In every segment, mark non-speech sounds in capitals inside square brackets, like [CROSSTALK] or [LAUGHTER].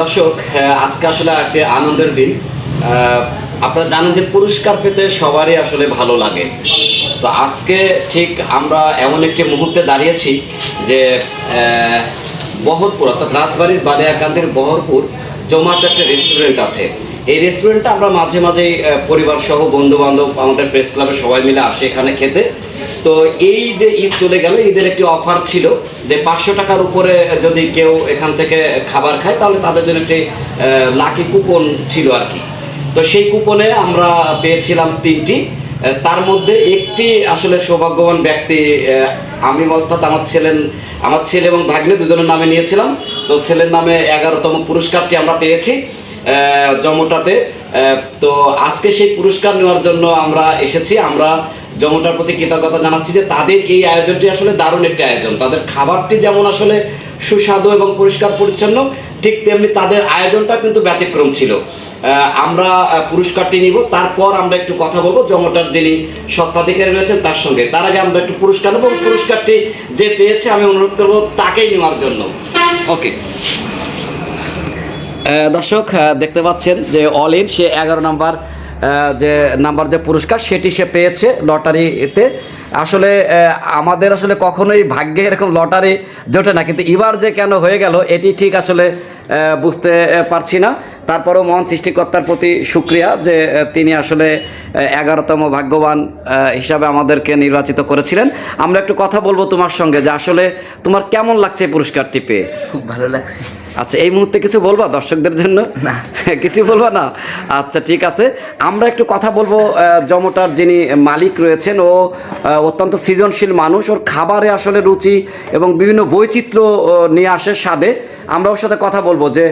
দর্শক আজকে আসলে একটি আনন্দের দিন। আপনারা জানেন যে পুরস্কার পেতে সবারই আসলে ভালো লাগে। তো আজকে ঠিক আমরা এমন একটি মুহূর্তে দাঁড়িয়েছি যে বহরপুর, অর্থাৎ রাজবাড়ির বালিয়াকান্দির বহরপুর জমাট একটা রেস্টুরেন্ট আছে। এই রেস্টুরেন্টটা আমরা মাঝে মাঝে পরিবার সহ বন্ধু বান্ধব আমাদের প্রেস ক্লাবে সবাই মিলে আসে এখানে খেতে। তো এই যে ঈদ চলে গেল, ঈদের একটি অফার ছিল যে পাঁচশো টাকার উপরে যদি কেউ এখান থেকে খাবার খায়, তাহলে তাদের জন্য একটি লাকি কুপন ছিল আর কি তো সেই কুপনে আমরা পেয়েছিলাম তিনটি। তার মধ্যে একটি আসলে সৌভাগ্যবান ব্যক্তি আমি অর্থাৎ আমার ছেলের, আমার ছেলে এবং ভাগ্নে দুজনের নামে নিয়েছিলাম। তো ছেলের নামে এগারোতম পুরস্কারটি আমরা পেয়েছি জমটাতে তো আজকে সেই পুরস্কার নেওয়ার জন্য আমরা এসেছি। আমরা জমটার প্রতি কৃতজ্ঞতা জানাচ্ছি যে তাদের এই আয়োজনটি আসলে দারুণ একটি আয়োজন। তাদের খাবারটি যেমন আসলে সুস্বাদু এবং পরিষ্কার পরিচ্ছন্ন, ঠিক তেমনি তাদের আয়োজনটা কিন্তু ব্যতিক্রম ছিল। আমরা পুরস্কারটি নিব, তারপর আমরা একটু কথা বলব জমটার যিনি সত্ত্বাধিকারী রয়েছেন তার সঙ্গে। তার আগে আমরা একটু পুরস্কার নেব পুরস্কারটি যে পেয়েছে আমি অনুরোধ করব তাকেই নেওয়ার জন্য। ওকে। দর্শক দেখতে পাচ্ছেন যে অল ইন সে এগারো নাম্বার যে নাম্বার যে পুরস্কার সেটি সে পেয়েছে লটারিতে। আসলে আমাদের আসলে কখনোই ভাগ্যে এরকম লটারি জোটে না, কিন্তু এবার যে কেন হয়ে গেল, এটি ঠিক আসলে বুঝতে পারছি না। তারপরেও মহান সৃষ্টিকর্তার প্রতি সুক্রিয়া যে তিনি আসলে এগারোতম ভাগ্যবান হিসাবে আমাদেরকে নির্বাচিত করেছিলেন। আমরা একটু কথা বলব তোমার সঙ্গে যে আসলে তোমার কেমন লাগছে পুরস্কারটি পেয়ে? খুব ভালো লাগছে। আচ্ছা এই মুহূর্তে কিছু বলবা দর্শকদের জন্য? না। [LAUGHS] কিছু বলবা না? আচ্ছা ঠিক আছে। আমরা একটু কথা বলব জমটার যিনি মালিক রয়েছেন ও অত্যন্ত সৃজনশীল মানুষ। ওর খাবারে আসলে রুচি এবং বিভিন্ন বৈচিত্র্য নিয়ে আসে স্বাদে। আমরা ওর সাথে কথা বলব যে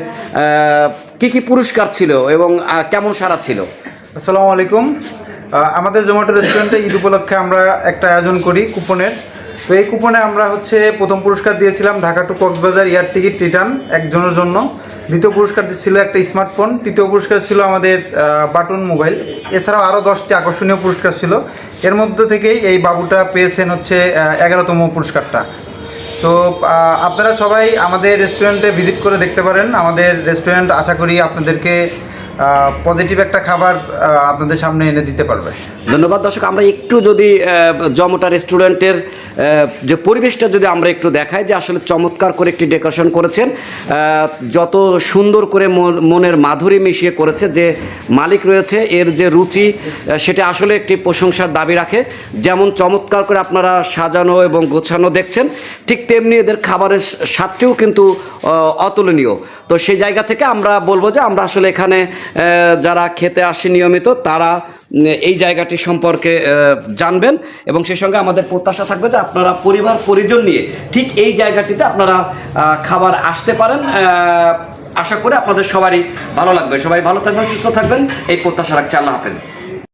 কি কি পুরস্কার ছিল এবং কেমন সারা ছিল? আসসালামু আলাইকুম। আমাদের জোম্যাটো রেস্টুরেন্টে ঈদ উপলক্ষে আমরা একটা আয়োজন করি কুপনের। তো এই কুপনে আমরা হচ্ছে প্রথম পুরস্কার দিয়েছিলাম Dhaka to Cox's Bazar air ticket return একজনের জন্য। দ্বিতীয় পুরস্কার ছিল একটা স্মার্টফোন। তৃতীয় পুরস্কার ছিল আমাদের বাটন মোবাইল। এছাড়াও আরও দশটি আকর্ষণীয় পুরস্কার ছিল। এর মধ্যে থেকেই এই বাবুটা পেয়েছেন হচ্ছে এগারোতম পুরস্কারটা। তো আপনারা সবাই আমাদের রেস্টুরেন্টে ভিজিট করে দেখতে পারেন। আমাদের রেস্টুরেন্ট আশা করি আপনাদেরকে পজিটিভ একটা খাবার আপনাদের সামনে এনে দিতে পারবে। ধন্যবাদ দর্শক, আমরা একটু যদি জমটা রেস্টুরেন্টের যে পরিবেশটা যদি আমরা একটু দেখাই যে আসলে চমৎকার করে একটি ডেকোরেশন করেছেন যত সুন্দর করে মন- মনের মাধুরী মিশিয়ে করেছে, যে মালিক রয়েছে, এর যে রুচি সেটা আসলে একটি প্রশংসার দাবি রাখে। যেমন চমৎকার করে আপনারা সাজানো এবং গোছানো দেখছেন, ঠিক তেমনি এদের খাবারের স্বাদটিও কিন্তু অতুলনীয়। তো সেই জায়গা থেকে আমরা বলব যে আমরা আসলে এখানে যারা খেতে আসে নিয়মিত, তারা এই জায়গাটি সম্পর্কে জানবেন এবং সেই সঙ্গে আমাদের প্রত্যাশা থাকবে যে আপনারা পরিবার, পরিজন নিয়ে ঠিক এই জায়গাটিতে আপনারা খাবার আসতে পারেন। আশা করি আপনাদের সবারই ভালো লাগবে। সবাই ভালো থাকবেন, সুস্থ থাকবেন। এই প্রত্যাশা রাখছি। আল্লাহ হাফেজ।